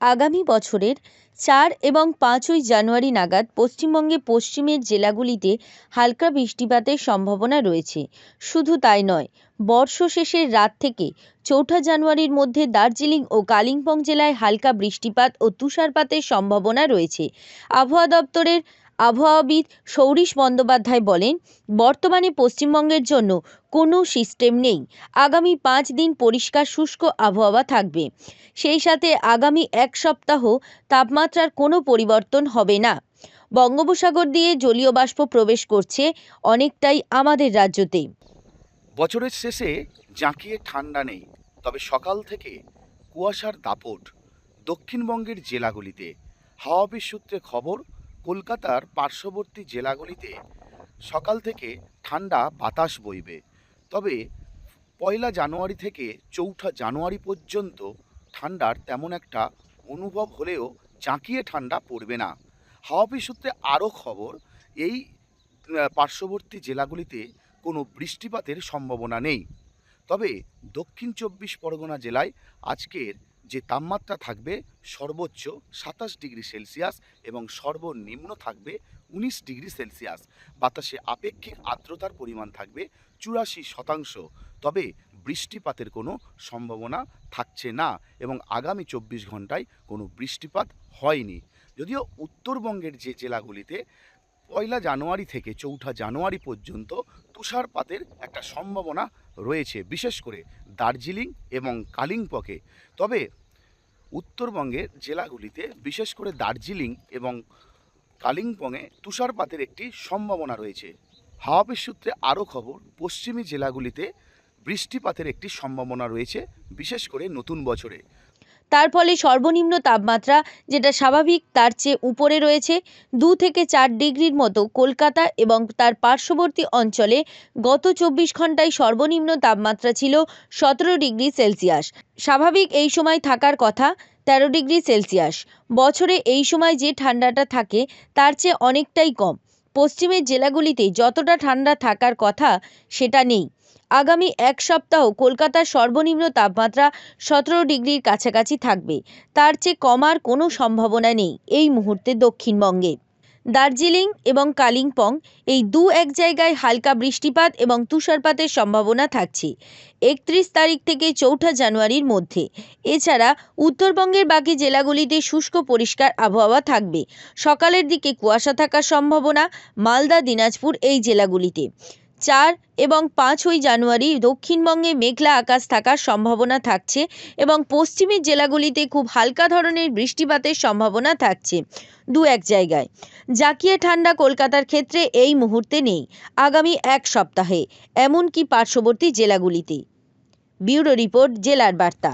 আগামী বছরের চার এবং পাঁচই জানুয়ারি নাগাদ পশ্চিমবঙ্গে পশ্চিমের জেলাগুলিতে হালকা বৃষ্টিপাতের সম্ভাবনা রয়েছে। শুধু তাই নয় বর্ষ শেষের রাত থেকে চৌঠা জানুয়ারির মধ্যে দার্জিলিং ও কালিম্পং জেলায় হালকা বৃষ্টিপাত ও তুষারপাতের সম্ভাবনা রয়েছে। আবহাওয়া দপ্তরের আবহাওয়াবিদ সৌরিশ বন্দ্যোপাধ্যায় বলেন, বর্তমানে পশ্চিমবঙ্গের জন্য কোনো সিস্টেম নেই। আগামী পাঁচ দিন পরিষ্কার, শুষ্ক আবহাওয়া থাকবে। সেই সাথে আগামী এক সপ্তাহ তাপমাত্রার কোনো পরিবর্তন হবে না। বঙ্গোপসাগর দিয়ে জলীয় বাষ্প প্রবেশ করছে অনেকটাই আমাদের রাজ্যতে। বছরের শেষে জাঁকিয়ে ঠান্ডা নেই, তবে সকাল থেকে কুয়াশার দাপট দক্ষিণবঙ্গের জেলাগুলিতে। হাওয়া অফিস সূত্রে খবর কলকাতার পার্শ্ববর্তী জেলাগুলিতে সকাল থেকে ঠান্ডা বাতাস বইবে। তবে পয়লা জানুয়ারি থেকে চৌঠা জানুয়ারি পর্যন্ত ঠান্ডার তেমন একটা অনুভব হলেও জাঁকিয়ে ঠান্ডা পড়বে না। হাওয়া অফিস সূত্রে আরও খবর, এই পার্শ্ববর্তী জেলাগুলিতে কোনো বৃষ্টিপাতের সম্ভাবনা নেই। তবে দক্ষিণ চব্বিশ পরগনা জেলায় আজকের যে তাপমাত্রা থাকবে সর্বোচ্চ সাতাশ ডিগ্রি সেলসিয়াস এবং সর্বনিম্ন থাকবে উনিশ ডিগ্রি সেলসিয়াস। বাতাসে আপেক্ষিক আর্দ্রতার পরিমাণ থাকবে চুরাশি শতাংশ। তবে বৃষ্টিপাতের কোনো সম্ভাবনা থাকছে না এবং আগামী চব্বিশ ঘন্টায় কোনো বৃষ্টিপাত হয়নি। যদিও উত্তরবঙ্গের যে জেলাগুলিতে পয়লা জানুয়ারি থেকে চৌঠা জানুয়ারি পর্যন্ত তুষারপাতের একটা সম্ভাবনা রয়েছে। বিশেষ করে দার্জিলিং এবং কালিম্পকে তবে উত্তরবঙ্গের জেলাগুলিতে বিশেষ করে দার্জিলিং এবং কালিম্পংয়ে তুষারপাতের একটি সম্ভাবনা রয়েছে। হাওয়া সূত্রে আরও খবর, পশ্চিমী জেলাগুলিতে বৃষ্টিপাতের একটি সম্ভাবনা রয়েছে, বিশেষ করে নতুন বছরে। তার ফলে সর্বনিম্ন তাপমাত্রা, যেটা স্বাভাবিক, তার চেয়ে উপরে রয়েছে। দু থেকে চার ডিগ্রির মতো কলকাতা এবং তার পার্শ্ববর্তী অঞ্চলে গত চব্বিশ ঘন্টায় সর্বনিম্ন তাপমাত্রা ছিল সতেরো ডিগ্রি সেলসিয়াস। স্বাভাবিক এই সময় থাকার কথা, তেরো ডিগ্রি সেলসিয়াস। বছরে এই সময় যে ঠান্ডাটা থাকে, তার চেয়ে অনেকটাই কম। পশ্চিমের জেলাগুলিতে যতটা ঠান্ডা থাকার কথা সেটা নেই। আগামী এক সপ্তাহ কলকাতার সর্বনিম্ন তাপমাত্রা সতেরো ডিগ্রির কাছাকাছি থাকবে। তার চেয়ে কমার কোনো সম্ভাবনা নেই। এই মুহূর্তে দক্ষিণবঙ্গে। দার্জিলিং এবং কালিম্পং এই দু এক জায়গায় হালকা বৃষ্টিপাত এবং তুষারপাতের সম্ভাবনা থাকছে। একত্রিশ তারিখ থেকে চৌঠা জানুয়ারির মধ্যে। এছাড়া উত্তরবঙ্গের বাকি জেলাগুলিতে শুষ্ক পরিষ্কার আবহাওয়া থাকবে। সকালের দিকে কুয়াশা থাকার সম্ভাবনা, মালদা, দিনাজপুর এই জেলাগুলিতে। চার এবং পাঁচই জানুয়ারি দক্ষিণবঙ্গে মেঘলা আকাশ থাকার সম্ভাবনা থাকছে এবং পশ্চিমের জেলাগুলিতে খুব হালকা ধরনের বৃষ্টিপাতের সম্ভাবনা থাকছে দু এক জায়গায়। জাকিয়ে, ঠান্ডা কলকাতার ক্ষেত্রে এই মুহূর্তে নেই, আগামী এক সপ্তাহে, এমনকি পার্শ্ববর্তী জেলাগুলিতে। ব্যুরো রিপোর্ট, জেলার বার্তা।